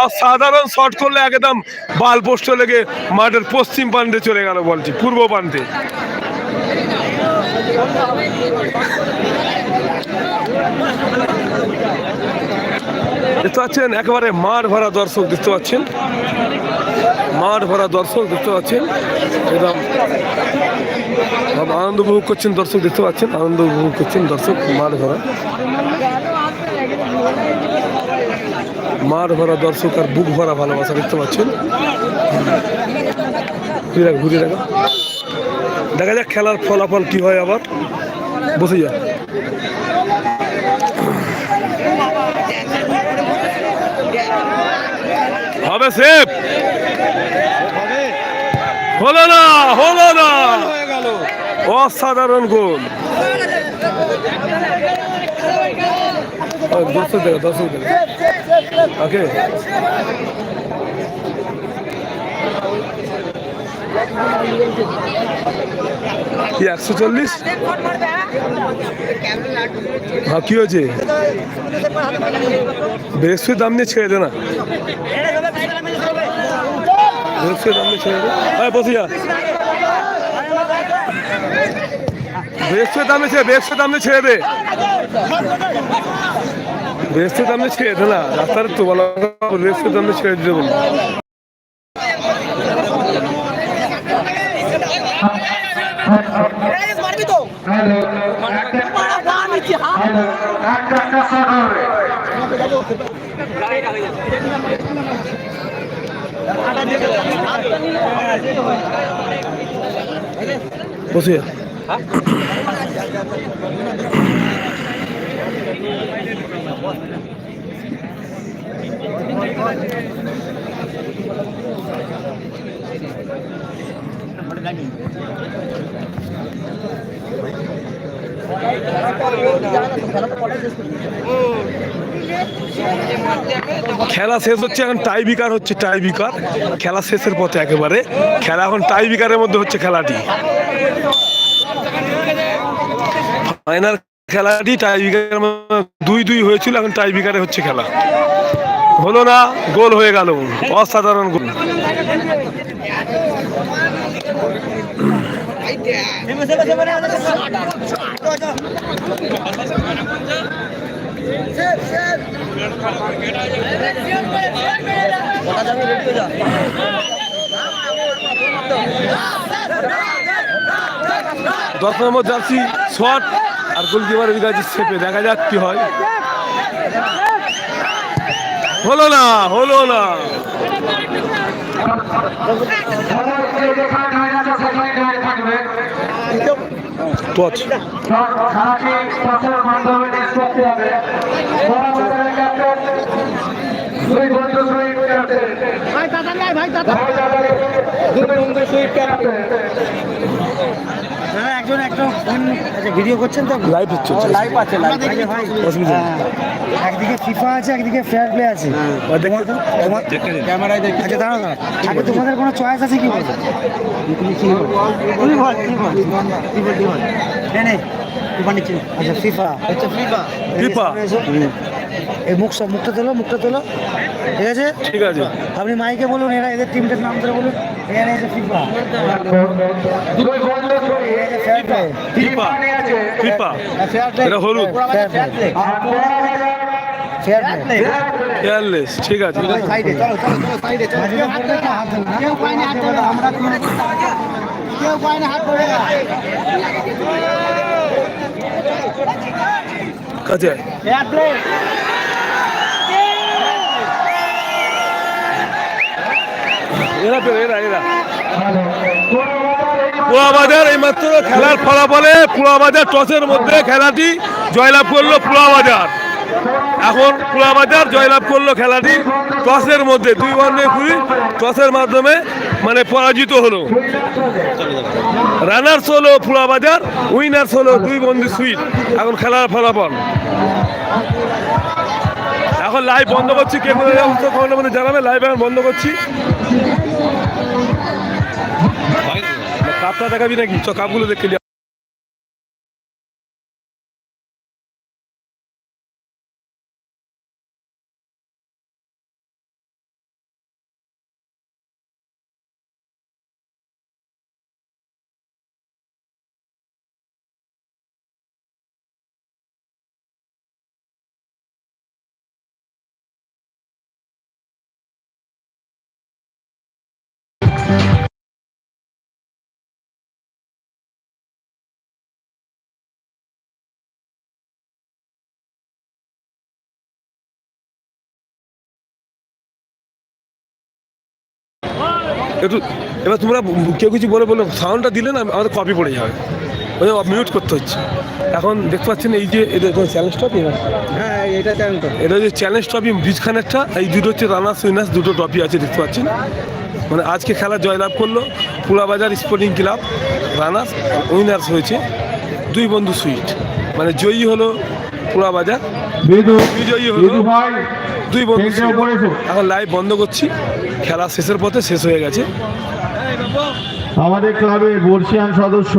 অসাধারণ শট করলে একদম বাল পোস্ট লেগে মাঠের পশ্চিম প্রান্তে চলে গেল বলছি পূর্ব প্রান্তে দেখতে পাচ্ছেন, একেবারে মাঠ ভরা দর্শক দেখতে পাচ্ছেন। মাঠ ভরা দর্শক দেখতে পাচ্ছেন। একদম আনন্দ উপভোগ করছেন দর্শক দেখতে পাচ্ছেন, আনন্দ উপভোগ করছেন দর্শক, মাঠ ভরা। মাঠ ভরা দর্শক আর বুক ভরা ভালোবাসা দেখতে পাচ্ছেন। ঘুরে রাখো ঘুরে রাখো দেখা যাক খেলার ফলাফল কি হয় আবার। বসে যা। হবে সেফ। হলো না হলো না। অসাধারণ গোল। দর্শক দেখা দর্শক দেখা। কি, একশো চল্লিশ? হ্যাঁ কি হয়েছে? বৃহস্পতির দাম নিয়ে ছেড়ে দে না। বৃহস্পতির দাম নিয়ে ছেড়ে দে। হ্যাঁ বসে যা। বৃহস্পতির দামে ছেড়ে বৃহস্পতির দামে ছেড়ে দে। বৃহস্পতির দামে ছেড়ে দে না রাস্তার তো বলা বৃহস্পতির দামে ছেড়ে দিতে বলব খেলা শেষ হচ্ছে, এখন টাই বিকার হচ্ছে টাই বিকার খেলা শেষের পথে একেবারে। খেলা এখন টাই বিকারের মধ্যে হচ্ছে খেলাটি। ফাইনাল খেলাটি টাই মধ্যে দুই দুই হয়েছিল, এখন টাই বিকারে হচ্ছে খেলা। হলো না, গোল হয়ে গেল। অসাধারণ গোল। দশ নম্বর জার্সি, শট। আর গোলকিপার বিকাশ সেপে দেখা যাক কি হয়। হলো না হলো না। টচ দুই বন্ধু ক্যাপ্টেন ভাই দাদা। নাই ভাই দাদা দুই বন্ধু শহীদ ক্যাপ্টেন। দাদা একজন একজন আচ্ছা ভিডিও করছেন তো? লাইভ হচ্ছে লাইভ আছে লাইভ আছে ভাই অসুবিধা হ্যাঁ। একদিকে ফিফা আছে একদিকে ফেয়ার প্লে আছে। আর দেখে ক্যামেরায় দেখি আচ্ছা দাঁড়াও দাঁড়াও। আগে তোমাদের কোনো চয়েস আছে কি বলছো তুমি কি বল? তুমি বল কি বল। কি বল। কি বল নে নে ফিফা আচ্ছা ফিফা ফিফা এই মুখ মুখটা তোলো মুখটা তোলো। ঠিক আছে? ঠিক আছে। আপনি মাইকে বলুন এরা এদের টিমটার নাম ধরে বলুন। এখানে আছে ফিফা দুই বন্ধু শহীদ এই যে ফেয়ার প্লে ফিফা ফিফা এটা হলুদ। ফেয়ার প্লে আর মহাবাজার ফেয়ার প্লে কেয়ারলেস ঠিক আছে। সাইডে চলো চলো সাইডে চলো। কেউ হাত আমরা কেউ হাত ধরবে প্লে এরা এরা এরা। পুরাবাজার এই মাত্র খেলার ফলাফলে পুরাবাজার টসের মধ্যে খেলাটি জয়লাভ করল পুরাবাজার এখন পুরাবাজার জয়লাভ করল খেলাটি টসের মধ্যে। দুই বন্ধে কুড়ি টসের মাধ্যমে মানে পরাজিত হলো। রানার্স হলো বাজার উইনার্স হলো দুই বন্ধু সুইট এখন খেলার ফলাফল। এখন লাইভ বন্ধ করছি, কে মধ্যে জানাবে লাইভ এখন বন্ধ করছি। কাপটা দেখাবি নাকি? চ, কাপগুলো দেখে একটু এবার তোমরা কেউ কিছু বলে বলল সাউন্ডটা দিলে না আমাদের কপি পড়ে যাবে। ওই মিউট করতে হচ্ছে। এখন দেখতে পাচ্ছেন এই যে এটা চ্যালেঞ্জ টপি না? হ্যাঁ এটা তো এটা হচ্ছে চ্যালেঞ্জ ট্রফি বীজখানেরটা এই দুটো হচ্ছে রানার্স উইনার্স দুটো ট্রফি আছে দেখতে পাচ্ছেন? মানে আজকে খেলা জয়লাভ করল Purabazar sporting club runners winners হয়েছে দুই বন্ধু সুইট মানে জয়ী হলো পুরাবাজার বিজয়ী হলো দুই বন্ধু সুইট। এখন লাইভ বন্ধ করছি। খেলা শেষের পথে শেষ হয়ে গেছে। আমাদের ক্লাবের বর্ষিয়ান সদস্য